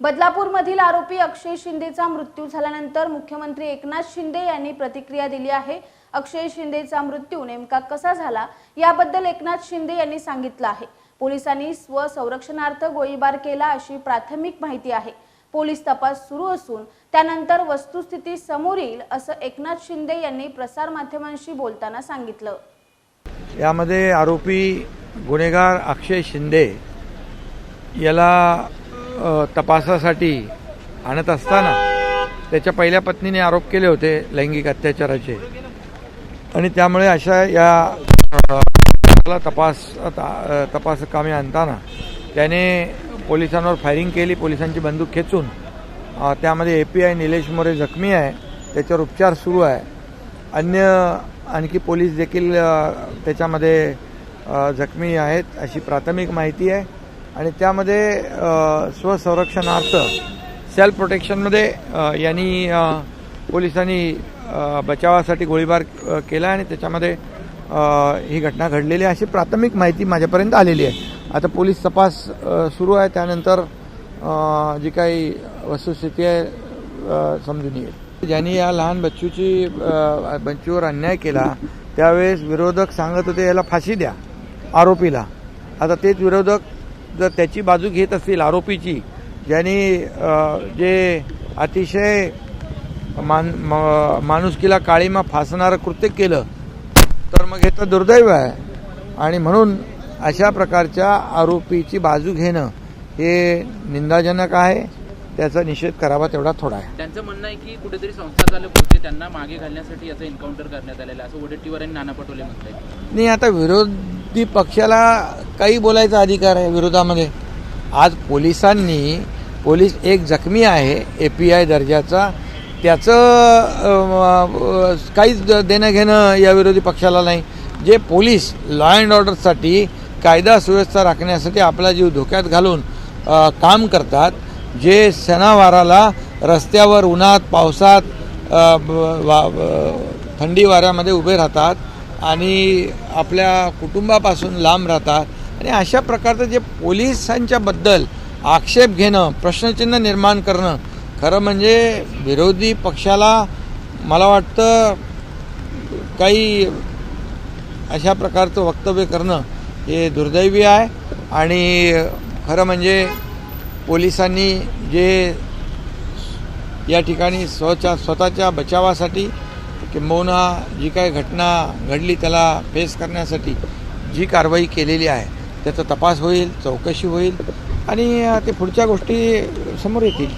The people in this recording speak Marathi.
बदलापूरमधील आरोपी अक्षय शिंदेचा मृत्यू झाल्यानंतर मुख्यमंत्री एकनाथ शिंदे यांनी प्रतिक्रिया दिली आहे. अक्षय शिंदेचा मृत्यू नेमका कसा झाला याबद्दल एकनाथ शिंदे यांनी सांगितलं आहे. पोलिसांनी स्वसंरक्षणार्थ गोळीबार केला अशी प्राथमिक माहिती आहे. पोलीस तपास सुरू असून त्यानंतर वस्तुस्थिती समोर येईल असं एकनाथ शिंदे यांनी प्रसारमाध्यमांशी बोलताना सांगितलं. यामध्ये आरोपी गुन्हेगार अक्षय शिंदे याला तपासासाठी आणत असताना त्याच्या पहिल्या पत्नीने आरोप केले होते लैंगिक अत्याचाराचे. आणि त्यामुळे अशा या तपास तपास कामे आणताना त्याने पोलिसांवर फायरिंग केली पोलिसांची बंदूक खेचून. त्यामध्ये A P I Nilesh More जखमी आहे त्याच्यावर उपचार सुरू आहे. अन्य आणखी पोलीस देखील त्याच्यामध्ये जखमी आहेत अशी प्राथमिक माहिती आहे. आणि त्यामध्ये स्वसंरक्षणार्थ सेल्फ प्रोटेक्शनमध्ये यांनी पोलिसांनी बचावासाठी गोळीबार केला आणि त्याच्यामध्ये ही घटना घडलेली आहे. अशी प्राथमिक माहिती माझ्यापर्यंत आलेली आहे. आता पोलीस तपास सुरू आहे. त्यानंतर जी काही वस्तुस्थिती आहे समजून येईल. ज्यांनी या लहान बच्चूची बच्चूवर अन्याय केला त्यावेळेस विरोधक सांगत होते याला फाशी द्या आरोपीला. आता तेच विरोधक जर त्याची बाजू घेत असतील आरोपीची ज्यांनी जे अतिशय मान म- माणुसकीला काळीमा फासणारं कृत्य केलं तर मग हे तर दुर्दैव आहे. आणि म्हणून अशा प्रकारच्या आरोपीची बाजू घेणं हे निंदाजनक आहे. त्याचा निषेध करावा तेवढा थोडा आहे. त्यांचं म्हणणं आहे की कुठेतरी संस्था चालक होते त्यांना मागे घालण्यासाठी याचं एन्काउंटर करण्यात आलेलं असं वडेट्टीवार आणि नाना पटोले म्हणतात नाही आता विरोधी पक्षाला काही बोलायचा अधिकार आहे विरोधामध्ये. आज पोलिसांनी पोलीस एक जखमी आहे ए पी आय दर्जाचा. त्याचं काहीच देणं घेणं या विरोधी पक्षाला नाही. जे पोलीस लॉ अँड ऑर्डरसाठी कायदा सुव्यवस्था राखण्यासाठी आपला जीव धोक्यात घालून काम करतात जे सणावाराला रस्त्यावर उन्हात पावसात थंडी वाऱ्यामध्ये उभे राहतात आणि आपल्या कुटुंबापासून लांब राहतात आणि अशा प्रकारचं जे पोलिसांच्याबद्दल आक्षेप घेणं प्रश्नचिन्ह निर्माण करणं खरं म्हणजे विरोधी पक्षाला मला वाटतं काही अशा प्रकारचं वक्तव्य करणं हे दुर्दैवी आहे. आणि खरं म्हणजे पोलिसांनी जे या ठिकाणी स्वच्या स्वतःच्या बचावासाठी किंबहुना जी काही घटना घडली त्याला फेस करण्यासाठी जी कारवाई केलेली आहे. त्याचा तपास होईल चौकशी होईल आणि ते पुढच्या गोष्टी समोर येतील.